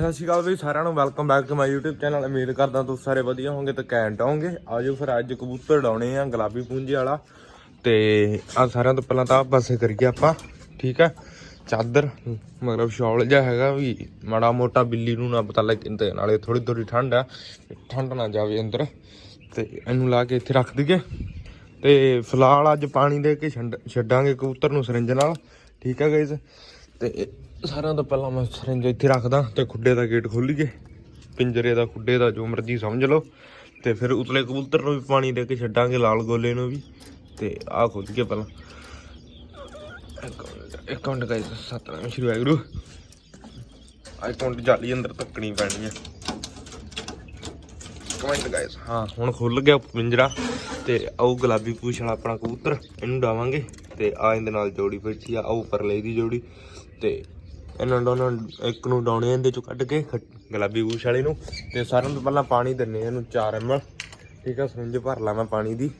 ਸਤਿ ਸ਼੍ਰੀ ਅਕਾਲ ਵੀ ਸਾਰਿਆਂ ਨੂੰ welcome back to my YouTube channel ਉਮੀਦ ਕਰਦਾ ਤੁਸੀਂ ਸਾਰੇ ਵਧੀਆ ਹੋਵੋਗੇ ਤੇ ਕੈਂਟ ਹੋਵੋਗੇ। ਆਜੋ ਫਿਰ ਅੱਜ ਕਬੂਤਰ ਡਾਉਣੇ ਆ, ਗੁਲਾਬੀ ਪੂੰਝੇ ਵਾਲਾ। ਤੇ ਆ ਸਾਰਿਆਂ ਤੋਂ ਪਹਿਲਾਂ ਤਾਂ ਆਹ ਪਾਸੇ ਕਰੀਏ ਆਪਾਂ, ਠੀਕ ਆ? ਚਾਦਰ, ਮਤਲਬ ਸ਼ਾਲ ਜਿਹਾ ਹੈਗਾ ਵੀ, ਮਾੜਾ ਮੋਟਾ ਬਿੱਲੀ ਨੂੰ ਨਾ ਪਤਾ ਲੱਗੇ, ਤੇ ਨਾਲੇ ਥੋੜੀ ਥੋੜੀ ਠੰਡ ਆ, ਠੰਡ ਨਾ ਜਾਵੇ ਅੰਦਰ। ਤੇ ਇਹਨੂੰ ਲਾ ਕੇ ਇੱਥੇ ਰੱਖ ਦਈਏ। ਤੇ ਫਿਲਹਾਲ ਅੱਜ ਪਾਣੀ ਦੇ ਕੇ ਛੱਡ- ਛੱਡਾਂਗੇ ਕਬੂਤਰ ਨੂੰ ਸਰਿੰਜ ਨਾਲ, ਠੀਕ ਆ ਗਾਇਜ਼ ਤੇ ਸਾਰਿਆਂ ਤੋਂ ਪਹਿਲਾਂ ਮੈਂ ਸਰਿੰਜ ਇੱਥੇ ਰੱਖਦਾ ਤੇ ਖੁੱਡੇ ਦਾ ਗੇਟ ਖੋਲੀਏ। ਪਿੰਜਰੇ ਦਾ, ਖੁੱਡੇ ਦਾ, ਜੋ ਮਰਜ਼ੀ ਸਮਝ ਲਓ। ਤੇ ਫਿਰ ਉਤਲੇ ਕਬੂਤਰ ਨੂੰ ਵੀ ਪਾਣੀ ਦੇ ਕੇ ਛੱਡਾਂਗੇ, ਲਾਲ ਗੋਲੇ ਨੂੰ ਵੀ। ਤੇ ਆਹ ਖੋਲੀਏ ਪਹਿਲਾਂ। ਇੱਕ ਮਿੰਟ ਇੱਕ ਮਿੰਟ ਗਾਇਜ਼ ਸਤਨਾਮ ਸ਼੍ਰੀ ਵਾਹਿਗੁਰੂ। ਆਈ ਕਾਉਂਟ ਜਾਲੀ ਅੰਦਰ ਤੱਕਣੀ ਪੈਣੀ ਹੈ ਕਮੈਂਟ ਗਾਇਸ ਹਾਂ, ਹੁਣ ਖੁੱਲ ਗਿਆ ਪਿੰਜਰਾ। ਤੇ ਆਉ ਗੁਲਾਬੀ ਪੂਛ ਵਾਲਾ ਆਪਣਾ ਕਬੂਤਰ, ਇਹਨੂੰ ਡਾਵਾਂਗੇ। ਤੇ ਆ ਇਹਦੇ ਨਾਲ ਜੋੜੀ ਫਿਰਚੀ ਆ ਆਉ ਪਰਲੇ ਦੀ ਜੋੜੀ। ਤੇ ਇਹਨਾਂ ਦੋਨਾਂ ਇੱਕ ਨੂੰ ਡਾਉਣੇ ਇਹਦੇ ਚੋਂ ਕੱਢ ਕੇ ਗੁਲਾਬੀ ਪੂਛ ਵਾਲੇ ਨੂੰ। ਤੇ ਸਾਰਿਆਂ ਨੂੰ ਪਹਿਲਾਂ ਪਾਣੀ ਦਿੰਨੇ ਆ ਇਹਨੂੰ 4 ml ਠੀਕ ਆ ਸਰਿੰਜ ਭਰ ਲਾ ਮੈਂ ਪਾਣੀ ਦੀ।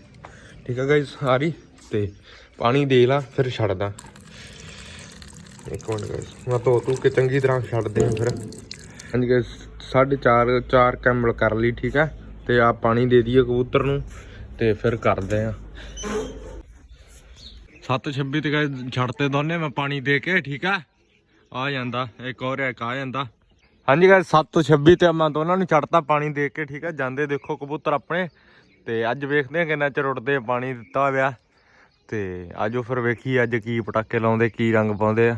ਠੀਕ ਆ ਗਾਇਸ ਸਾਰੀ। ਤੇ ਪਾਣੀ ਦੇ ਲਾ, ਫਿਰ ਛੱਡਦਾ। ਇੱਕ ਮਿੰਟ ਗਾਇਸ ਮੈਂ ਧੋ ਤੂੰ ਕੇ ਚੰਗੀ ਤਰ੍ਹਾਂ ਛੱਡਦੇ ਹਾਂ ਫਿਰ। ਹਾਂਜੀ ਗਾਇਸ ਸਾਢੇ ਚਾਰ ਚਾਰ ਕੈਮਲ ਕਰ ਲਈ, ਠੀਕ ਹੈ ਤੇ ਆ ਪਾਣੀ ਦੇ ਦਈਏ ਕਬੂਤਰ ਨੂੰ, ਤੇ ਫਿਰ ਕਰਦੇ ਆ। 726 ਤੇ ਗਾਇਸ ਛੱਡਤੇ ਦੋਨੇ, ਮੈਂ ਪਾਣੀ ਦੇ ਕੇ, ਠੀਕ ਹੈ ਆ ਜਾਂਦਾ, ਇੱਕ ਹੋਰ ਇੱਕ ਆ ਜਾਂਦਾ। ਹਾਂਜੀ ਗਾਇਸ 726 ਤੇ ਮੈਂ ਦੋਨਾਂ ਨੂੰ ਛੱਡਤਾ ਪਾਣੀ ਦੇ ਕੇ, ਠੀਕ ਆ? ਜਾਂਦੇ ਦੇਖੋ ਕਬੂਤਰ ਆਪਣੇ। ਤੇ ਅੱਜ ਵੇਖਦੇ ਆ ਕਿੰਨਾ ਚਿਰ ਉੱਡਦੇ ਪਾਣੀ ਦਿੱਤਾ ਹੋਇਆ। ਤੇ ਆਜੋ ਫਿਰ ਵੇਖੀ ਅੱਜ ਕੀ ਪਟਾਕੇ ਲਾਉਂਦੇ, ਕੀ ਰੰਗ ਪਾਉਂਦੇ ਆ,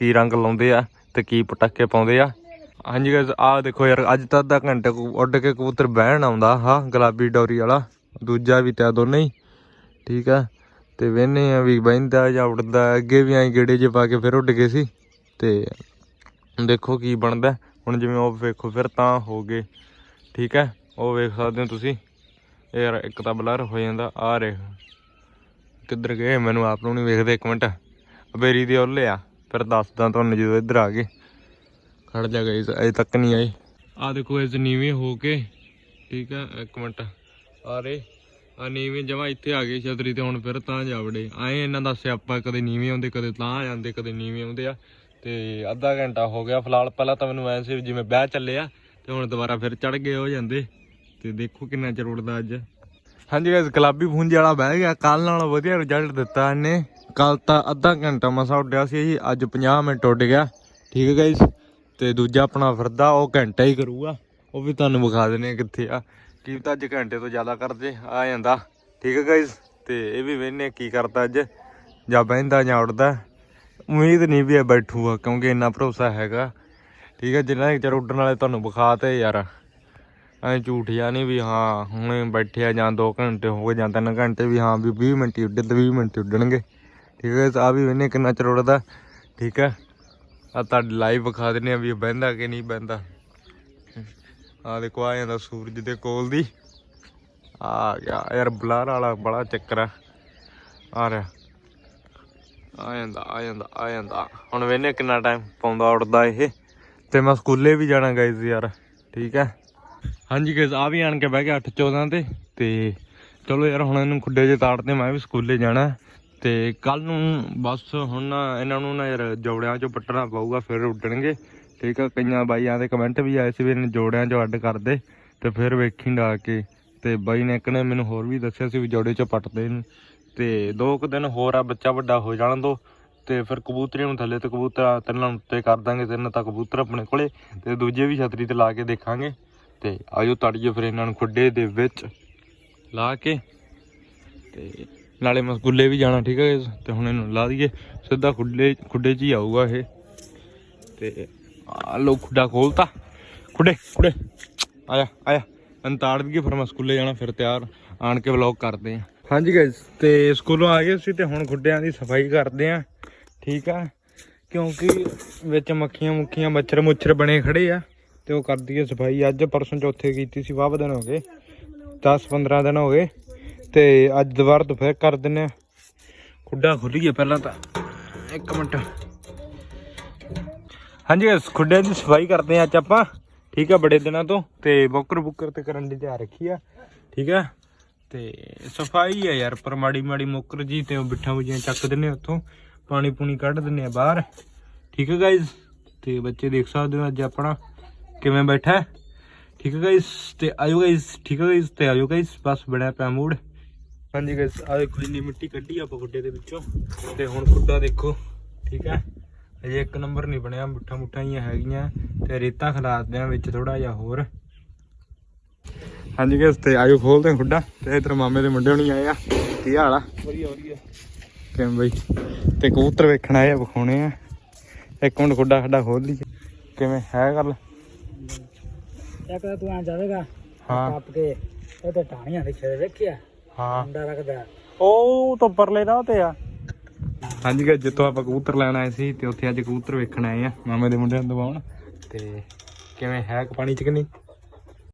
ਕੀ ਰੰਗ ਲਾਉਂਦੇ ਆ ਤੇ ਕੀ ਪਟਾਕੇ ਪਾਉਂਦੇ ਆ। ਹਾਂਜੀ ਗਾਇਸ ਆਹ ਦੇਖੋ ਯਾਰ, ਅੱਜ ਤਾਂ ਅੱਧਾ ਘੰਟੇ ਕੋ ਉੱਡ ਕੇ ਕਬੂਤਰ ਬਹਿਣ ਆਉਂਦਾ ਹਾਂ ਗੁਲਾਬੀ ਡੌਰੀ ਵਾਲਾ, ਦੂਜਾ ਵੀ ਤੇ ਦੋਨੇ ਹੀ, ਠੀਕ ਆ? ਤੇ ਵੇਨੇ ਆ ਵੀ ਬਹਿੰਦਾ ਜਾਂ ਉੱਡਦਾ, ਅੱਗੇ ਵੀ ਐਂ ਗੇੜੇ ਜੇ ਪਾ ਕੇ ਫਿਰ ਉੱਡ ਗਏ ਸੀ। ਤੇ ਦੇਖੋ ਕੀ ਬਣਦਾ। ਹੁਣ ਜਿਵੇਂ ਉਹ ਵੇਖੋ, ਫਿਰ ਤਾਂ ਹੋ ਗਏ। ਠੀਕ ਹੈ, ਉਹ ਵੇਖ ਸਕਦੇ ਹੋ ਤੁਸੀਂ। ਯਾਰ ਇੱਕ ਤਾਂ ਬਲਰ ਹੋ ਜਾਂਦਾ। ਆ ਰੇ ਕਿੱਧਰ ਗਏ? ਮੈਨੂੰ ਆਪ ਨੂੰ ਨਹੀਂ ਵੇਖਦੇ ਇੱਕ ਮਿੰਟ। ਬੇਰੀ ਦੇ ਉੱਲੇ ਆ। ਫਿਰ ਦੱਸਦਾ ਤੁਹਾਨੂੰ ਜਦੋਂ ਇੱਧਰ ਆ ਗਏ। ਖੜ ਜਾ ਗਈ ਅਜੇ ਤੱਕ ਨਹੀਂ ਆਏ। ਆ ਦੇਖੋ ਇਸ ਨੀਵੇਂ ਹੋ ਕੇ। ਠੀਕ ਆ ਇੱਕ ਮਿੰਟ। ਆ ਰੇ ਆ ਨੀਵੇਂ ਜਮਾ ਇੱਥੇ ਆ ਗਏ ਛਤਰੀ ਤੇ ਹੁਣ ਫਿਰ ਤਾਂ ਜਾਵੜੇ। ਆਏ ਇਹਨਾਂ ਦਾ ਸਿਆਪਾ, ਕਦੇ ਨੀਵੇਂ ਆਉਂਦੇ, ਕਦੇ ਤਾਂ ਆ ਜਾਂਦੇ, ਕਦੇ ਨੀਵੇਂ ਆਉਂਦੇ ਆ। ਤੇ ਅੱਧਾ ਘੰਟਾ ਹੋ ਗਿਆ ਫਿਲਹਾਲ, ਪਹਿਲਾਂ ਤਾਂ ਮੈਨੂੰ ਐਂ ਸੀ ਵੀ ਜਿਵੇਂ ਵਿਆਹ ਚੱਲਿਆ ਤੇ ਹੁਣ ਦੁਬਾਰਾ ਫਿਰ ਚੜ ਗਏ ਹੋ ਜਾਂਦੇ। ਤੇ ਦੇਖੋ ਕਿੰਨਾ ਚਿਰ ਉੱਡਦਾ ਅੱਜ। ਹਾਂਜੀ ਗਾਇਸ ਗੁਲਾਬੀ ਫੁੰਜ ਵਾਲਾ ਬਹਿ ਗਿਆ ਕੱਲ ਨਾਲੋਂ ਵਧੀਆ ਰਿਜ਼ਲਟ ਦਿੱਤਾ ਇਹਨੇ। ਕੱਲ ਤਾਂ ਅੱਧਾ ਘੰਟਾ ਮਸਾ ਉੱਡਿਆ ਸੀ ਜੀ ਅੱਜ 50 ਮਿੰਟ ਉੱਡ ਗਿਆ। ਠੀਕ ਹੈ ਗਾਇਸ ਤੇ ਦੂਜਾ ਆਪਣਾ ਫਿਰਦਾ, ਉਹ ਘੰਟਾ ਹੀ ਕਰੂਗਾ। ਉਹ ਵੀ ਤੁਹਾਨੂੰ ਵਿਖਾ ਦਿੰਨੇ ਆ ਕਿੱਥੇ ਆ। ਕੀ ਤਾਂ ਅੱਜ ਘੰਟੇ ਤੋਂ ਜ਼ਿਆਦਾ ਕਰਦੇ, ਆ ਜਾਂਦਾ। ਠੀਕ ਹੈ ਗਾਇਸ ਤੇ ਇਹ ਵੀ ਵੇਖਨੇ ਕੀ ਕਰਦਾ ਅੱਜ। ਜਾਂ ਬਹਿੰਦਾ ਜਾਂ ਉੱਡਦਾ। ਉਮੀਦ ਨਹੀਂ ਵੀ ਇਹ ਬੈਠੂਗਾ ਕਿਉਂਕਿ ਇੰਨਾ ਭਰੋਸਾ ਹੈਗਾ। ਠੀਕ ਹੈ ਜਿੰਨਾ ਚਿਰ ਉੱਡਣ ਵਾਲੇ ਤੁਹਾਨੂੰ ਵਿਖਾ ਤੇ ਯਾਰ। ਐ ਝੂਠ ਜਾਂ ਨਹੀਂ ਵੀ ਹਾਂ, ਹੁਣੇ ਬੈਠਿਆ ਜਾਂ 2 ਘੰਟੇ ਹੋ ਗਏ ਜਾਂ 3 ਘੰਟੇ ਵੀ ਹਾਂ, ਵੀ 20 ਮਿੰਟ ਹੀ ਉੱਡੇ ਤੇ 20 ਮਿੰਟ ਉੱਡਣਗੇ। ਠੀਕ ਹੈ ਆ ਵੀ ਵੇਨੇ ਕਿੰਨਾ ਚਿਰ ਉੱਡਦਾ। ਠੀਕ ਹੈ ਆ ਤੁਹਾਡੀ ਲਾਈਵ ਵਿਖਾ ਦਿੰਨੇ ਆ ਵੀ ਇਹ ਬਹਿੰਦਾ ਕਿ ਨਹੀਂ ਬਹਿੰਦਾ। ਆ ਦੇਖੋ, ਆ ਜਾਂਦਾ ਸੂਰਜ ਦੇ ਕੋਲ ਦੀ। ਆ ਗਿਆ, ਯਾਰ ਬਲਰ ਵਾਲਾ ਬੜਾ ਚੱਕਰ ਆ ਰਿਹਾ। ਆ ਜਾਂਦਾ ਆ ਜਾਂਦਾ ਆ ਜਾਂਦਾ। ਹੁਣ ਵੇਨੇ ਕਿੰਨਾ ਟਾਈਮ ਪਾਉਂਦਾ ਉੱਡਦਾ ਇਹ। ਤੇ ਮੈਂ ਸਕੂਲੇ ਵੀ ਜਾਣਾ ਗਾਇਜ਼ ਯਾਰ, ਠੀਕ ਹੈ? ਹਾਂਜੀ ਗਾਇਜ਼ ਆ ਵੀ ਆਣ ਕੇ ਬਹਿ ਗਿਆ 8 14 ਤੇ। ਤੇ ਚਲੋ ਯਾਰ, ਹੁਣ ਇਹਨੂੰ ਖੁੱਡੇ 'ਚ ਤਾੜਦੇ ਮੈਂ ਵੀ ਸਕੂਲੇ ਜਾਣਾ। ਤੇ ਕੱਲ ਨੂੰ ਬਸ ਹੁਣ ਨਾ ਇਹਨਾਂ ਨੂੰ ਨਾ ਯਾਰ ਜੋੜਿਆਂ 'ਚੋਂ ਪੱਟਣਾ ਪਊਗਾ, ਫਿਰ ਉੱਡਣਗੇ। ਠੀਕ ਆ, ਕਈਆਂ ਬਾਈਆਂ ਦੇ ਕਮੈਂਟ ਵੀ ਆਏ ਸੀ ਵੀ ਇਹਨਾਂ ਜੋੜਿਆਂ 'ਚੋਂ ਅੱਡ ਕਰਦੇ ਤੇ ਫਿਰ ਵੇਖੀ ਡਾ ਕੇ। ਤੇ ਬਾਈ ਨੇ ਇੱਕ ਨੇ ਮੈਨੂੰ ਹੋਰ ਵੀ ਦੱਸਿਆ ਸੀ ਵੀ ਜੋੜੇ 'ਚੋਂ ਪੱਟਦੇ ਨੇ ਤੇ ਦੋ ਕੁ ਦਿਨ ਹੋਰ ਆ ਬੱਚਾ ਵੱਡਾ ਹੋ ਜਾਣ ਦੋ, ਤੇ ਫਿਰ ਕਬੂਤਰੀਆਂ ਨੂੰ ਥੱਲੇ ਤੇ ਕਬੂਤਰ ਤਿੰਨਾਂ ਨੂੰ ਉੱਤੇ ਕਰ ਦਾਂਗੇ, ਤਿੰਨ ਤਾਂ ਕਬੂਤਰ ਆਪਣੇ ਕੋਲੇ, ਤੇ ਦੂਜੇ ਵੀ ਛਤਰੀ ਤੇ ਲਾ ਕੇ ਦੇਖਾਂਗੇ। ਤੇ ਆਜੋ ਤੜੀਏ ਫਿਰ ਇਹਨਾਂ ਨੂੰ ਖੁੱਡੇ ਦੇ ਵਿੱਚ ਲਾ ਕੇ, ਤੇ ਨਾਲੇ ਮੈਂ ਸਕੂਲੇ ਵੀ ਜਾਣਾ, ਠੀਕ ਹੈ ਤੇ ਹੁਣ ਇਹਨੂੰ ਲਾ ਦਈਏ। ਸਿੱਧਾ ਖੁੱਡੇ ਖੁੱਡੇ 'ਚ ਹੀ ਆਊਗਾ ਇਹ। ਤੇ ਆ ਲੋ ਖੁੱਡਾ ਖੋਲਤਾ। ਖੁੱਡੇ ਖੁੱਡੇ। ਆਇਆ ਆਇਆ। ਅੰਤਾੜ ਦੀਏ ਫਿਰ ਮੈਂ ਸਕੂਲੇ ਜਾਣਾ, ਫਿਰ ਤਿਆਰ। ਆਣ ਕੇ ਵਲੌਗ ਕਰਦੇ ਆ। ਹਾਂਜੀ ਗਾਇਸ ਤੇ ਸਕੂਲੋਂ ਆ ਗਏ ਸੀ ਤੇ ਹੁਣ ਖੁੱਡਿਆਂ ਦੀ ਸਫ਼ਾਈ ਕਰਦੇ ਆ। ਠੀਕ ਆ? ਕਿਉਂਕਿ ਵਿੱਚ ਮੱਖੀਆਂ ਮੁੱਖੀਆਂ ਮੱਛਰ ਮੁੱਛਰ ਬਣੇ ਖੜੇ ਆ ਤੇ ਉਹ ਕਰਦੀ ਹੈ ਸਫ਼ਾਈ। ਅੱਜ ਪਰਸੋਂ ਚੌਥੇ ਕੀਤੀ ਸੀ ਵਾਹ ਦਿਨ ਹੋ ਗਏ। 10 15 ਦਿਨ ਹੋ ਗਏ ਤੇ ਅੱਜ ਦੁਬਾਰਾ ਦੁਪਹਿਰ ਕਰ ਦਿੰਨੇ ਆ। ਖੁੱਡਾ ਖੁੱਲੀਏ ਪਹਿਲਾਂ ਤਾਂ। ਇੱਕ ਮਿੰਟ। ਹਾਂਜੀ guys, ਖੁੱਡਿਆਂ ਦੀ ਸਫ਼ਾਈ ਕਰਦੇ ਆ ਅੱਜ ਆਪਾਂ। ਠੀਕ ਆ ਬੜੇ ਦਿਨਾਂ ਤੋਂ ਤੇ ਬੋਕਰ ਬੁੱਕਰ ਤੇ ਕਰਨ ਦੀ ਤਿਆਰ ਰੱਖੀ ਆ। ਠੀਕ ਆ? ਤੇ ਸਫ਼ਾਈ ਆ ਯਾਰ, ਪਰ ਮਾੜੀ ਮਾੜੀ ਮੁੱਕਰ ਜੀ ਤੇ ਉਹ ਬਿੱਠਾਂ ਬੁਝੀਆਂ ਚੱਕ ਦਿੰਨੇ ਉੱਥੋਂ, ਪਾਣੀ ਪੂਣੀ ਕੱਢ ਦਿੰਨੇ ਆ ਬਾਹਰ। ਠੀਕ ਹੈ ਗਾਇਜ਼ ਤੇ ਬੱਚੇ ਦੇਖ ਸਕਦੇ ਹੋ ਅੱਜ ਆਪਣਾ ਕਿਵੇਂ ਬੈਠਾ ਠੀਕ ਹੈ ਗਾਇਸ ਤੇ ਆਇਓ ਗਾਇਸ ਠੀਕ ਹੈ ਗਾਇਸ ਤੇ ਆਇਓ ਗਾਇਸ ਬਸ ਬੜਾ ਪਿਆ ਮੂਡ ਹਾਂਜੀ ਗਾਇਸ ਆ ਦੇਖੋ ਇੰਨੀ ਮਿੱਟੀ ਕੱਢੀ ਆਪਾਂ ਗੁੱਡੇ ਦੇ ਵਿੱਚੋਂ। ਤੇ ਹੁਣ ਗੁੱਡਾ ਦੇਖੋ, ਠੀਕ ਹੈ ਅਜੇ ਇੱਕ ਨੰਬਰ ਨਹੀਂ ਬਣਿਆ, ਮੁੱਠਾ ਮੁੱਠਾ ਹੀ ਹੈਗੀਆਂ। ਤੇ ਰੇਤਾ ਖਿਲਾਰਦੇ ਆ ਵਿੱਚ ਥੋੜਾ ਜਿਹਾ ਹੋਰ। ਹਾਂਜੀ ਗਾਇਸ ਤੇ ਆਇਓ ਖੋਲਦੇ ਖੁੱਡਾ। ਤੇ ਇਧਰ ਮਾਮੇ ਦੇ ਮੁੰਡੇ ਹੋਣੀ ਆਏ ਆ। ਕੀ ਹਾਲ ਆ? ਵਧੀਆ ਵਧੀਆ। ਕਿਵੇਂ ਬਈ? ਤੇ ਕਬੂਤਰ ਵੇਖਣ ਆਏ ਆ ਵਿਖਾਉਣੇ ਆ। ਇੱਕ ਮਿੰਟ ਖੁੱਡਾ ਖੱਡਾ ਖੋਲ ਲਈ ਕਿਵੇਂ ਹੈ ਗੱਲ? ਇੱਕ ਤਾਂ ਤੂੰ ਆ ਜਾਵੇਗਾ ਹਾਂ। ਟੱਪ ਕੇ ਉਹ ਤੇ ਟਾਣੀਆਂ ਦੇ ਛੇ ਵੇਖਿਆ? ਹਾਂ। ਮੁੰਡਾ ਰੱਖਦਾ। ਉਹ ਤੋਂ ਪਰਲੇ ਰਾਹ ਤੇ ਆ। ਹਾਂਜੀ ਗਾਇਸ ਜਿੱਥੋਂ ਆਪਾਂ ਕਬੂਤਰ ਲੈਣ ਆਏ ਸੀ ਤੇ ਉੱਥੇ ਅੱਜ ਕਬੂਤਰ ਵੇਖਣ ਆਏ ਆ ਮਾਮੇ ਦੇ ਮੁੰਡਿਆਂ ਨੂੰ ਦਵਾਉਣ ਤੇ ਕਿਵੇਂ ਹੈ ਪਾਣੀ ਚ ਕਿ ਨਹੀਂ?